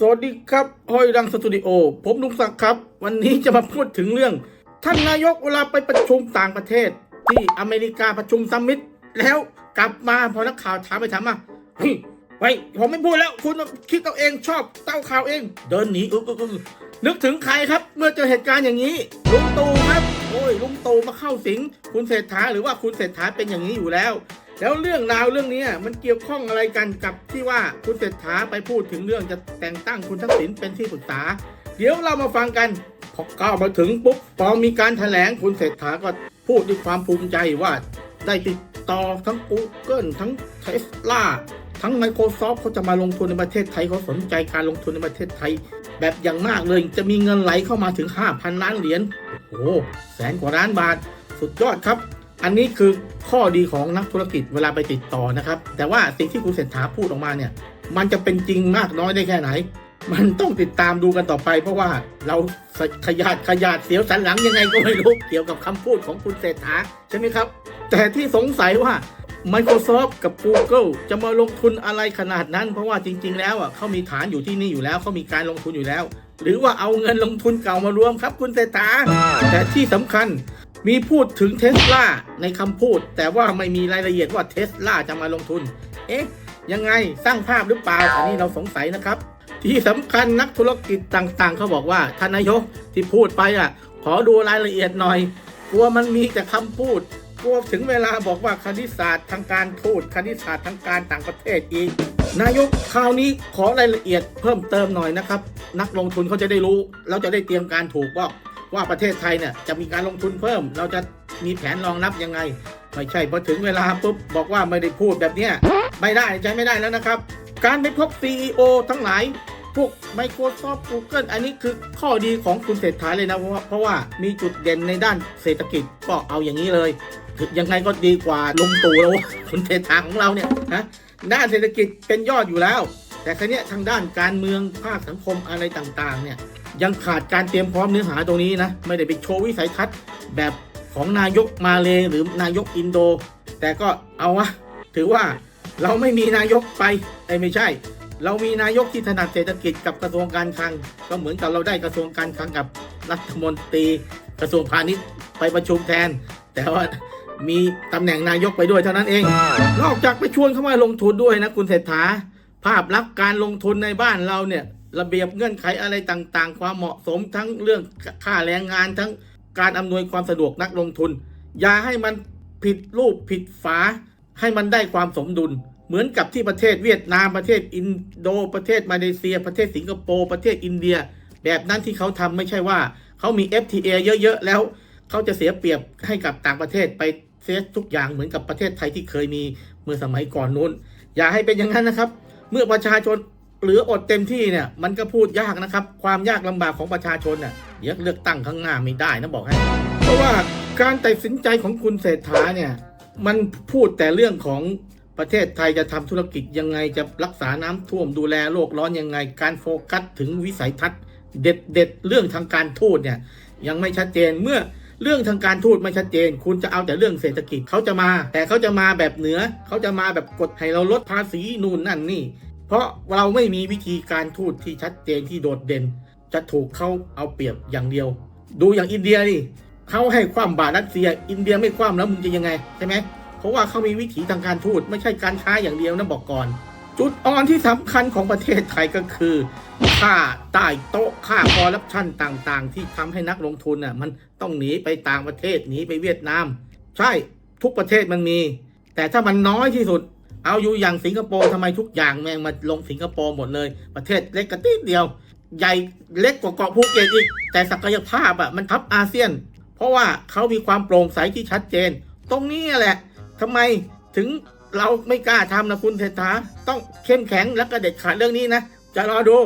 สวัสดีครับห้อยดังสตูดิโอ ผมลุงศักดิ์ครับ วันนี้จะมาพูดถึงเรื่อง ท่านนายกเวลาไปประชุมต่างประเทศ ที่อเมริกาประชุมซัมมิตแล้วกลับมาพอนักข่าวถามไปถามมาเฮ้ยไว้ผมไม่พูดแล้วคุณคิดเอาเองชอบเต้าข่าวเอง เดินหนีนึกถึงใครครับ เมื่อเจอเหตุการณ์อย่างนี้ลุงตู่ครับ โอ้ยลุงตู่มาเข้าสิง คุณเศรษฐาหรือว่าคุณเศรษฐาเป็นอย่างนี้อยู่แล้ว แล้วเรื่องราวเรื่องนี้มันเกี่ยวข้องอะไรกันกับที่ว่าคุณเศรษฐาไปพูดถึงเรื่องจะแต่งตั้งคุณทักษิณเป็นที่ปรึกษา เดี๋ยวเรามาฟังกันพอก้าวมาถึงปุ๊บพอมีการแถลงคุณเศรษฐาก็พูดด้วยความภูมิใจว่า ได้ติดต่อทั้ง Google ทั้ง Tesla ทั้ง Microsoft เขาจะมาลงทุนในประเทศไทยเขาสนใจการลงทุนในประเทศไทย แบบอย่างมากเลยจะมีเงินไหลเข้ามาถึง 5,000 ล้านเหรียญโอ้โหแสนกว่าล้านบาท สุดยอดครับ อันนี้คือข้อดีของนักธุรกิจเวลาไปติดต่อนะครับ แต่ว่าสิ่งที่คุณเศรษฐาพูดออกมาเนี่ย มันจะเป็นจริงมากน้อยได้แค่ไหน มันต้องติดตามดูกันต่อไป เพราะว่าเราขยาดขยาดเสียวสันหลังยังไงก็ไม่รู้เกี่ยวกับคำพูดของคุณเศรษฐาใช่ไหมครับ แต่ที่สงสัยว่า Microsoft กับ Google จะมาลงทุนอะไรขนาดนั้น เพราะว่าจริง ๆ แล้วอะเขามีฐานอยู่ที่นี่อยู่แล้วเขามีการลงทุนอยู่แล้ว หรือว่าเอาเงินลงทุนเก่ามารวมครับคุณเศรษฐาแต่ที่สำคัญ มีพูดถึงเทสลาในคำพูด แต่ว่าไม่มีรายละเอียดว่าเทสลาจะมาลงทุน เอ๊ะ ยังไงสร้างภาพหรือเปล่า อันนี้เราสงสัยนะครับ ที่สำคัญนักธุรกิจต่างๆ เขาบอกว่าท่านนายกที่พูดไปอะ ขอดูรายละเอียดหน่อย กลัวมันมีแต่คำพูด กลัวถึงเวลาบอกว่าคณิตศาสตร์ทางการทูตคณิตศาสตร์ทางการต่างประเทศอีกนายกคราวนี้ขอรายละเอียดเพิ่มเติมหน่อยนะครับ นักลงทุนเขาจะได้รู้เราจะได้เตรียมการถูกว่า ว่าประเทศไทยเนี่ยจะมีการลงทุนเพิ่ม เราจะมีแผนรองรับยังไง ไม่ใช่พอถึงเวลาปุ๊บบอกว่าไม่ได้พูดแบบเนี้ยไม่ได้ใช้ไม่ได้แล้วนะครับ การไปพบ CEO ทั้งหลายพวก Microsoft Google อันนี้คือข้อดีของคุณเศรษฐาเลยนะ เพราะว่าเพราะว่ามีจุดเด่นในด้านเศรษฐกิจก็เอาอย่างนี้เลยคือยังไงก็ดีกว่าลงตู่แล้วคุณเศรษฐาของเราเนี่ยนะด้านเศรษฐกิจเป็นยอดอยู่แล้ว แต่ครั้นี้ทางด้านการเมืองภาคสังคมอะไรต่างๆเนี่ย ยังขาดการเตรียมพร้อมเนื้อหาตรงนี้นะ ไม่ได้ไปโชว์วิสัยทัศน์แบบของนายกมาเลหรือนายกอินโด แต่ก็เอาวะถือว่าเราไม่มีนายกไปไอ้ไม่ใช่ เรามีนายกที่ถนัดเศรษฐกิจกับกระทรวงการคลัง ก็เหมือนกับเราได้กระทรวงการคลังกับรัฐมนตรีกระทรวงพาณิชย์ไปประชุมแทน แต่ว่ามีตำแหน่งนายกไปด้วยเท่านั้นเอง นอกจากไปชวนเข้ามาลงทุนด้วยนะคุณเศรษฐา ภาพลักษณ์การลงทุนในบ้านเราเนี่ย ระเบียบเงื่อนไขอะไรต่างๆ ความเหมาะสมทั้งเรื่องค่าแรงงานทั้งการอำนวยความสะดวกนักลงทุน อย่าให้มันผิดรูปผิดฝา ให้มันได้ความสมดุล เหมือนกับที่ประเทศเวียดนามประเทศอินโดประเทศมาเลเซีย ประเทศสิงคโปร์ประเทศอินเดีย แบบนั้นที่เขาทำไม่ใช่ว่าเขามี FTA เยอะๆแล้วเขาจะเสียเปรียบให้กับต่างประเทศไปเสียทุกอย่างเหมือนกับประเทศไทยที่เคยมีเมื่อสมัยก่อนนู้น อย่าให้เป็นอย่างนั้นนะครับ เมื่อประชาชน หลืออดเต็มที่เนี่ยมันก็พูดยากนะครับ ความยากลำบากของประชาชนน่ะเดี๋ยวเลือกตั้งข้างหน้าไม่ได้นะบอกให้ เพราะว่าการตัดสินใจของคุณเศรษฐาเนี่ยมันพูดแต่เรื่องของประเทศไทยจะทำธุรกิจยังไงจะรักษาน้ำท่วมดูแลโลกร้อนยังไง การโฟกัสถึงวิสัยทัศน์เด็ดเด็ดเรื่องทางการทูตเนี่ยยังไม่ชัดเจนเมื่อเรื่องทางการทูตไม่ชัดเจน คุณจะเอาแต่เรื่องเศรษฐกิจเขาจะมา แต่เขาจะมาแบบเหนือเขาจะมาแบบกดให้เราลดภาษีนู่นนั่นนี่ เพราะเราไม่มีวิธีการทูตที่ชัดเจนที่โดดเด่น จะถูกเขาเอาเปรียบอย่างเดียว ดูอย่างอินเดียดิเขาให้ความบาทรัสเซีย อินเดียไม่ความแล้วมึงจะยังไงใช่ไหมเพราะว่าเขามีวิถีทางการทูตไม่ใช่การค้าอย่างเดียวนะบอกก่อน จุดอ่อนที่สำคัญของประเทศไทยก็คือค่าใต้โต๊ะค่าคอร์รัปชันต่างๆ ที่ทำให้นักลงทุนน่ะมันต้องหนีไปต่างประเทศหนีไปเวียดนาม ใช่ทุกประเทศมันมี แต่ถ้ามันน้อยที่สุด เอาอยู่อย่างสิงคโปร์ทำไมทุกอย่างแม่งมาลงสิงคโปร์หมดเลย ประเทศเล็กกระติดเดียว ใหญ่เล็กกว่าเกาะภูเก็ตอีก แต่ศักยภาพอะมันทับอาเซียน เพราะว่าเขามีความโปร่งใสที่ชัดเจน ตรงนี้แหละทำไมถึงเราไม่กล้าทำนะคุณเศรษฐาต้องเข้มแข็งและก็เด็ดขาดเรื่องนี้นะ จะรอดู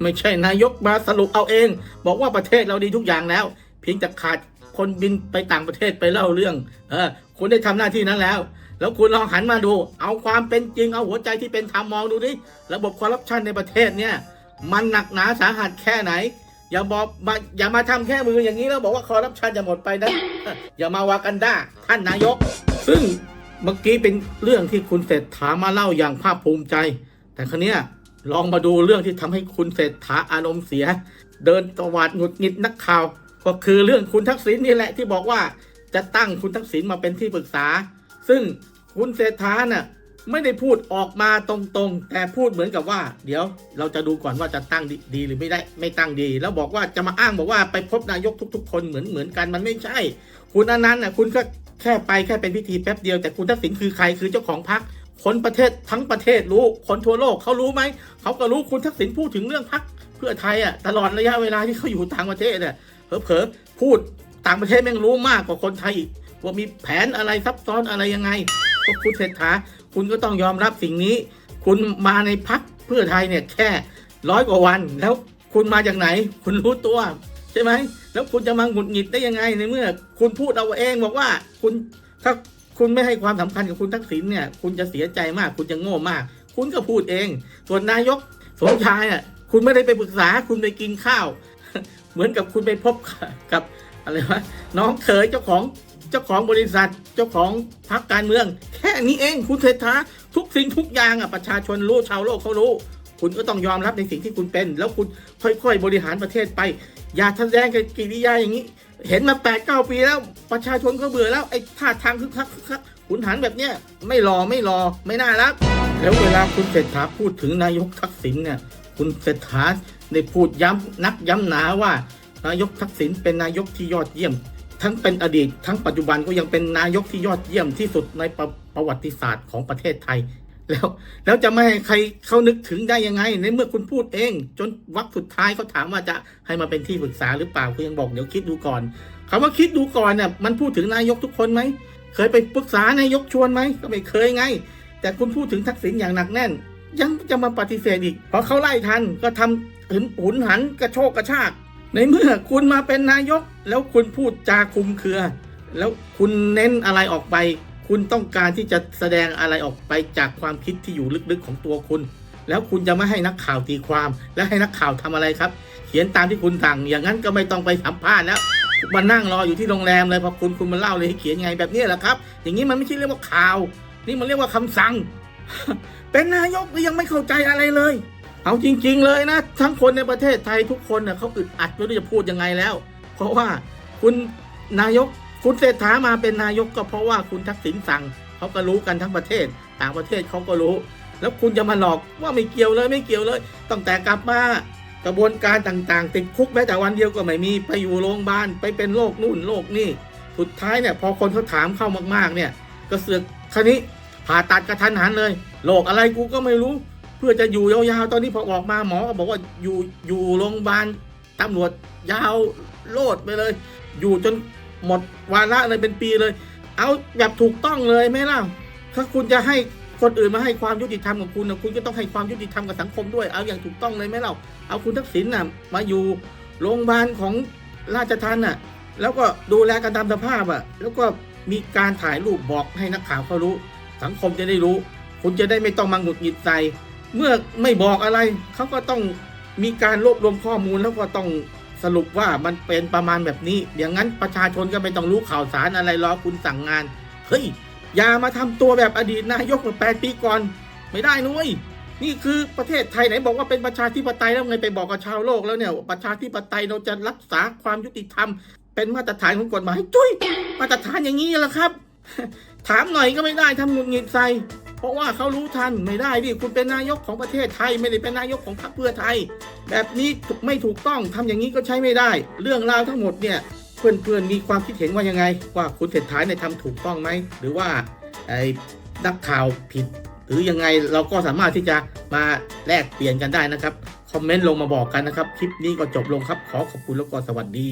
ไม่ใช่นายกมาสรุปเอาเอง บอกว่าประเทศเราดีทุกอย่างแล้ว เพียงแต่ขาดคนบินไปต่างประเทศไปเล่าเรื่อง เออคุณได้ทำหน้าที่นั้นแล้ว แล้วคุณลองหันมาดู เอาความเป็นจริงเอาหัวใจที่เป็นธรรมมองดูดิระบบคอร์รัปชันในประเทศเนี่ย มันหนักหนาสาหัสแค่ไหน อย่าบอกมาอย่ามาทำแค่มืออย่างนี้แล้วบอกว่าคอร์รัปชันจะหมดไปนะอย่ามาวากันด้าท่านนายก ซึ่งเมื่อกี้เป็นเรื่องที่คุณเศรษฐามาเล่าอย่างภาคภูมิใจ แต่ครั้นี้ลองมาดูเรื่องที่ทำให้คุณเศรษฐาอารมณ์เสีย เดินตวาดหงุดหงิดนักข่าว ก็คือเรื่องคุณทักษิณนี่แหละที่บอกว่าจะตั้งคุณทักษิณมาเป็นที่ปรึกษา ซึ่งคุณเศรษฐาน่ะไม่ได้พูดออกมาตรงๆ แต่พูดเหมือนกับว่า เดี๋ยวเราจะดูก่อนว่าจะตั้งดีดีหรือไม่ได้ไม่ตั้งดี แล้วบอกว่าจะมาอ้างบอกว่าไปพบนายกทุก ๆ คนเหมือนเหมือนกันมันไม่ใช่ คุณอนันต์น่ะคุณก็แค่ไปแค่เป็นพิธีแป๊บเดียวแต่คุณทักษิณคือใครคือเจ้าของพรรคคนประเทศทั้งประเทศรู้คนทั่วโลกเขารู้ไหมเขาก็รู้คุณทักษิณพูดถึงเรื่องพรรคเพื่อไทยอะตลอดระยะเวลาที่เขาอยู่ต่างประเทศอะเผลอๆพูดต่างประเทศแม่งรู้มากกว่าคนไทยอีก ว่ามีแผนอะไรซับซ้อนอะไรยังไงก็คุณเศรษฐาคุณก็ต้องยอมรับสิ่งนี้ คุณมาในพักเพื่อไทยเนี่ยแค่ร้อยกว่าวัน แล้วคุณมาจากไหน คุณรู้ตัวใช่ไหมแล้วคุณจะมาหงุดหงิดได้ยังไงในเมื่อ คุณพูดเอาเองบอกว่าคุณถ้าคุณไม่ให้ความสำคัญกับคุณทักษิณเนี่ย คุณจะเสียใจมาก คุณจะโง่มาก คุณก็พูดเอง ส่วนนายกสมชายอะคุณไม่ได้ไปปรึกษาคุณไปกินข้าว เหมือนกับคุณไปพบกับอะไรวะน้องเขยเจ้าของ เจ้าของบริษัทเจ้าของพรรคการเมือง แค่นี้เองคุณเศรษฐาทุกสิ่งทุกอย่างอะประชาชนรู้ชาวโลกเขารู้ คุณก็ต้องยอมรับในสิ่งที่คุณเป็น แล้วคุณค่อยๆ บริหารประเทศไป อย่าแสดงกิริยาอย่างนี้ เห็นมา8ปดเก้าปีแล้วประชาชนก็เบื่อแล้วไอ้ท่าทางคึกคักคึกคักขุนหันแบบเนี้ยไม่รอไม่รอไม่น่ารัก แล้วเวลาคุณเศรษฐาพูดถึงนายกทักษิณเนี่ยคุณเศรษฐาได้พูดย้ำนักย้ำหนาว่านายกทักษิณเป็นนายกที่ยอดเยี่ยม ทั้งเป็นอดีต ทั้งปัจจุบันก็ยังเป็นนายกที่ยอดเยี่ยมที่สุดในประประวัติศาสตร์ของประเทศไทย แล้วแล้วจะไม่ให้ใครเขานึกถึงได้ยังไง ในเมื่อคุณพูดเอง จนวรรคสุดท้ายเขาถามว่าจะให้มาเป็นที่ปรึกษาหรือเปล่าคุณยังบอกเดี๋ยวคิดดูก่อนคำว่าคิดดูก่อนเนี่ยมันพูดถึงนายกทุกคนไหมเคยไปปรึกษานายกชวนไหมก็ไม่เคยไง แต่คุณพูดถึงทักษิณอย่างหนักแน่น ยังจะมาปฏิเสธอีกพอเขาไล่ทันก็ทำหืนหุนหันกระโชกกระชาก ในเมื่อคุณมาเป็นนายก แล้วคุณพูดจาคุมเครือ แล้วคุณเน้นอะไรออกไป คุณต้องการที่จะแสดงอะไรออกไปจากความคิดที่อยู่ลึกๆของตัวคุณ แล้วคุณจะไม่ให้นักข่าวตีความ และให้นักข่าวทำอะไรครับ เขียนตามที่คุณสั่ง อย่างนั้นก็ไม่ต้องไปสัมภาษณ์แล้วมานั่งรออยู่ที่โรงแรมเลยพอคุณคุณมาเล่าเลยให้เขียนไงแบบนี้แหละครับ อย่างนี้มันไม่ใช่เรียกว่าข่าว นี่มันเรียกว่าคำสั่ง เป็นนายกแล้วยังไม่เข้าใจอะไรเลย เอาจริง ๆ เลยนะ ทั้งคนในประเทศไทยทุกคนเน่ยเขาอึดอัดไม่รู้จะพูดยังไงแล้ว เพราะว่าคุณนายกคุณเศรษฐามาเป็นนายกก็เพราะว่าคุณทักษิณสั่งเขาก็รู้กันทั้งประเทศ ต่างประเทศเขาก็รู้ แล้วคุณจะมาหลอกว่าไม่เกี่ยวเลยไม่เกี่ยวเลยตั้งแต่กลับมากระบวนการต่างๆ ติดคุกแม้แต่วันเดียวก็ไม่มีไปอยู่โรงพยาบาลไปเป็นโรคนู่นโรคนี่สุดท้ายเนี่ยพอคนเขาถามเข้ามากๆเนี่ย ก็เสือกคราวนี้ผ่าตัดกระทันหันเลยโรคอะไรกูก็ไม่รู้ เพื่อจะอยู่ยาวๆ ตอนนี้พอออกมาหมอก็บอกว่าอยู่อยู่โรงพยาบาลตำรวจยาวโลดไปเลย อยู่จนหมดวาระเลยเป็นปีเลย เอาแบบถูกต้องเลยไหมล่ะถ้าคุณจะให้คนอื่นมาให้ความยุติธรรมกับคุณนะคุณก็ต้องให้ความยุติธรรมกับสังคมด้วย เอาอย่างถูกต้องเลยไหมเราเอาคุณทักษิณน่ะมาอยู่โรงพยาบาลของราชทัณฑ์น่ะ แล้วก็ดูแลกันตามสภาพอะ แล้วก็มีการถ่ายรูปบอกให้นักข่าวเขารู้ สังคมจะได้รู้ คุณจะได้ไม่ต้องมาหงุดหงิดใจ เมื่อไม่บอกอะไรเขาก็ต้องมีการรวบรวมข้อมูลแล้วก็ต้องสรุปว่ามันเป็นประมาณแบบนี้อย่างนั้นประชาชนก็ไม่ต้องรู้ข่าวสารอะไรรอคุณสั่งงาน เฮ้ย อย่ามาทำตัวแบบอดีตนายกเมื่อแปดปีก่อน ไม่ได้นุ้ยนี่คือประเทศไทยไหนบอกว่าเป็นประชาธิปไตยแล้วไงไปบอกกับชาวโลกแล้วเนี่ย ประชาธิปไตยเราจะรักษาความยุติธรรม เป็นมาตรฐานของกฎหมายจุ้ยมาตรฐานอย่างนี้แหละครับ ถามหน่อยก็ไม่ได้ทำหงุดหงิดใส่ เพราะว่าเขารู้ทันไม่ได้ดิคุณเป็นนายกของประเทศไทย ไม่ได้เป็นนายกของพรรคเพื่อไทย แบบนี้ไม่ถูกต้องทำอย่างนี้ก็ใช้ไม่ได้ เรื่องราวทั้งหมดเนี่ยเพื่อนๆมีความคิดเห็นว่ายังไง ว่าคุณเศรษฐาเนี่ยทำถูกต้องไหมหรือว่าไอ้นักข่าวผิด หรือยังไงเราก็สามารถที่จะมาแลกเปลี่ยนกันได้นะครับ คอมเมนต์ลงมาบอกกันนะครับ คลิปนี้ก็จบลงครับ ขอขอบคุณแล้วก็สวัสดี